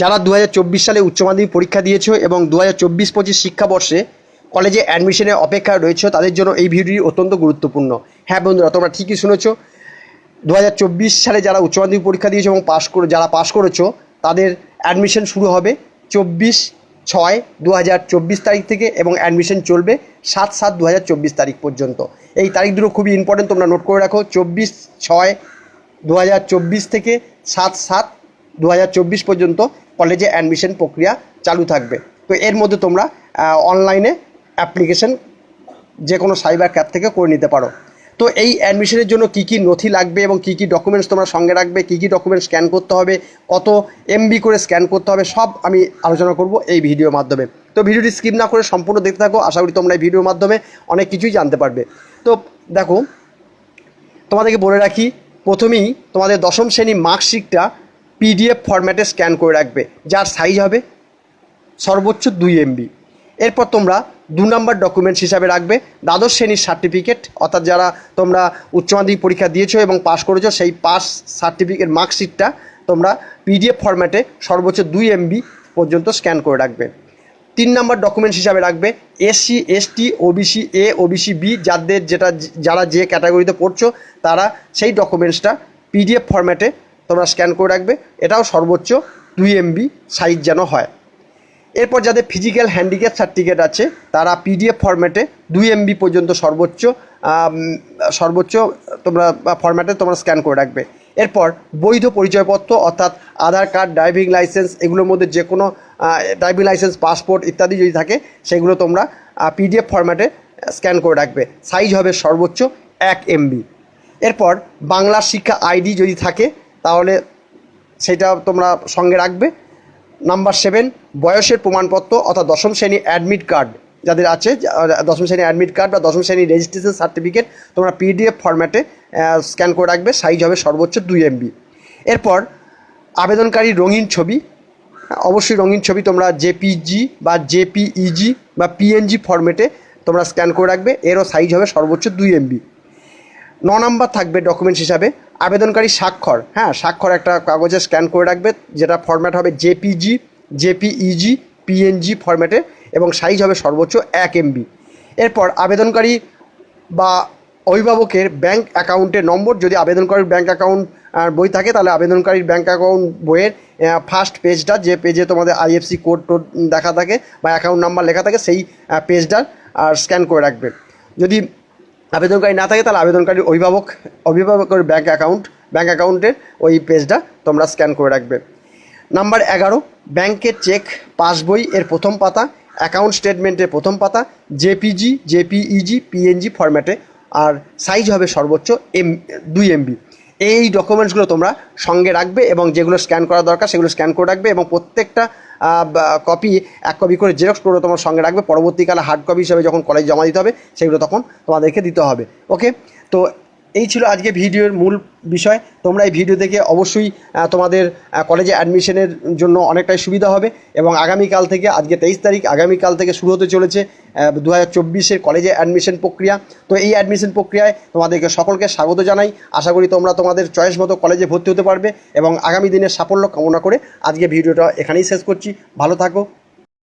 যারা দু হাজার চব্বিশ সালে উচ্চ মাধ্যমিক পরীক্ষা দিয়েছ এবং দু হাজার চব্বিশ পঁচিশ শিক্ষাবর্ষে কলেজে অ্যাডমিশনের অপেক্ষায় রয়েছে, তাদের জন্য এই ভিডিওটি অত্যন্ত গুরুত্বপূর্ণ। হ্যাঁ বন্ধুরা, তোমরা ঠিকই শুনেছো দু সালে যারা উচ্চ মাধ্যমিক পরীক্ষা দিয়েছ এবং পাশ করে, যারা পাশ করেছ, তাদের অ্যাডমিশন শুরু হবে চব্বিশ ছয় দু হাজার তারিখ থেকে এবং অ্যাডমিশন চলবে সাত সাত দু তারিখ পর্যন্ত। এই তারিখ দুটো খুবই ইম্পর্টেন্ট তোমরা নোট করে রাখো, চব্বিশ ছয় দু থেকে সাত সাত দু হাজার চব্বিশ পর্যন্ত কলেজে অ্যাডমিশন প্রক্রিয়া চালু থাকবে। তো এর মধ্যে তোমরা অনলাইনে অ্যাপ্লিকেশন যে কোনো সাইবার ক্যাব থেকে করে নিতে পারো। তো এই অ্যাডমিশনের জন্য কী কী নথি লাগবে এবং কী কী ডকুমেন্টস তোমরা সঙ্গে রাখবে, কী কী ডকুমেন্টস স্ক্যান করতে হবে, কত এমবি করে স্ক্যান করতে হবে, সব আমি আলোচনা করব এই ভিডিওর মাধ্যমে। তো ভিডিওটি স্কিপ না করে সম্পূর্ণ দেখতে থাকো, আশা করি তোমরা এই ভিডিওর মাধ্যমে অনেক কিছুই জানতে পারবে। তো দেখো, তোমাদেরকে বলে রাখি, প্রথমেই তোমাদের দশম শ্রেণি মার্কশিটটা পিডিএফ ফরম্যাটে স্ক্যান করে রাখবে। যার সাইজ হবে সর্বোচ্চ দুই এমবি এরপর তোমরা দু নম্বর ডকুমেন্টস হিসাবে রাখবে। দ্বাদশ শ্রেণির সার্টিফিকেট অর্থাৎ যারা তোমরা উচ্চ মাধ্যমিক পরীক্ষা দিয়েছ এবং পাস করেছ, সেই পাস সার্টিফিকেট মার্কশিটটা তোমরা পিডিএফ ফরম্যাটে সর্বোচ্চ দুই এমবি পর্যন্ত স্ক্যান করে রাখবে। তিন নম্বর ডকুমেন্টস হিসাবে রাখবে। SC ST OBC A OBC B যাদের যেটা, যারা যে ক্যাটাগরিতে পড়ছো, তারা সেই ডকুমেন্টসটা পিডিএফ ফরম্যাটে তোমরা স্ক্যান করে রাখবে। এটাও সর্বোচ্চ দুই এমবি সাইজ যেন হয়। এরপর যাদের ফিজিক্যাল হ্যান্ডিক্যাপ সার্টিফিকেট আছে, তারা পিডিএফ ফরম্যাটে দুই এমবি পর্যন্ত সর্বোচ্চ সর্বোচ্চ তোমরা ফরম্যাটে তোমরা স্ক্যান করে রাখবে। এরপর বৈধ পরিচয়পত্র অর্থাৎ আধার কার্ড ড্রাইভিং লাইসেন্স এগুলোর মধ্যে যে কোনো ড্রাইভিং লাইসেন্স পাসপোর্ট ইত্যাদি যদি থাকে, সেগুলো তোমরা পিডিএফ ফরম্যাটে স্ক্যান করে রাখবে। সাইজ হবে সর্বোচ্চ এক এমবি এরপর বাংলা শিক্ষা আইডি যদি থাকে তাহলে সেটা তোমরা সঙ্গে রাখবে। নাম্বার সেভেন বয়সের প্রমাণপত্র অর্থাৎ দশম শ্রেণি অ্যাডমিট কার্ড যাদের আছে দশম শ্রেণি অ্যাডমিট কার্ড বা দশম শ্রেণি রেজিস্ট্রেশন সার্টিফিকেট তোমরা পিডিএফ ফরম্যাটে স্ক্যান করে রাখবে সাইজ হবে সর্বোচ্চ দুই এমবি এরপর আবেদনকারী রঙিন ছবি, অবশ্যই রঙিন ছবি তোমরা জেপিজি বা জেপিইজি বা পিএনজি ফরম্যাটে তোমরা স্ক্যান করে রাখবে, এরও সাইজ হবে সর্বোচ্চ দুই এমবি ন নাম্বার থাকবে ডকুমেন্টস হিসাবে আবেদনকারী স্বাক্ষর হ্যাঁ স্বাক্ষর একটা কাগজে স্ক্যান করে রাখবে, যেটা ফরম্যাট হবে জেপিজি জেপিইজি পিএনজি ফরম্যাটে এবং সাইজ হবে সর্বোচ্চ এক এমবি এরপর আবেদনকারী বা অভিভাবকের ব্যাংক অ্যাকাউন্টের নম্বর, যদি আবেদনকারীর ব্যাংক অ্যাকাউন্ট বই থাকে, তাহলে আবেদনকারীর ব্যাংক অ্যাকাউন্ট বইয়ের ফার্স্ট পেজটা যে পেজে তোমাদের আইএফসি কোড টোড দেখা থাকে বা অ্যাকাউন্ট নাম্বার লেখা থাকে, সেই পেজটা আর স্ক্যান করে রাখবে। যদি আবেদনকারী না থাকে তাহলে আবেদনকারীর অভিভাবক অভিভাবকের ব্যাঙ্ক অ্যাকাউন্ট ব্যাঙ্ক অ্যাকাউন্টের ওই পেজটা তোমরা স্ক্যান করে রাখবে। নাম্বার এগারো, ব্যাংকের চেক পাসবই এর প্রথম পাতা অ্যাকাউন্ট স্টেটমেন্টের প্রথম পাতা জেপিজি জেপিইজি পিএনজি ফরম্যাটে আর সাইজ হবে সর্বোচ্চ এম দুই এমবি এই ডকুমেন্টসগুলো তোমরা সঙ্গে রাখবে এবং যেগুলো স্ক্যান করা দরকার সেগুলো স্ক্যান করে রাখবে এবং প্রত্যেকটা কপি এক কপি করে জেরক্স করে তোমার সঙ্গে রাখবে। পরবর্তীকালে হার্ড কপি হিসাবে যখন কলেজ জমা দিতে হবে, সেগুলো তখন তোমাদেরকে দিতে হবে। ওকে তো এই ছিল আজকে ভিডিওর মূল বিষয়। তোমরা এই ভিডিও দেখে অবশ্যই তোমাদের কলেজে অ্যাডমিশনের জন্য অনেকটাই সুবিধা হবে এবং আগামীকাল থেকে, আজকে তেইশ তারিখ, আগামীকাল থেকে শুরু হতে চলেছে দু হাজার চব্বিশের কলেজে অ্যাডমিশন প্রক্রিয়া। তো এই অ্যাডমিশন প্রক্রিয়ায় তোমাদেরকে সকলকে স্বাগত জানাই। আশা করি তোমরা তোমাদের চয়েস মতো কলেজে ভর্তি হতে পারবে এবং আগামী দিনের সাফল্য কামনা করে আজকে ভিডিওটা এখানেই শেষ করছি। ভালো থাকো।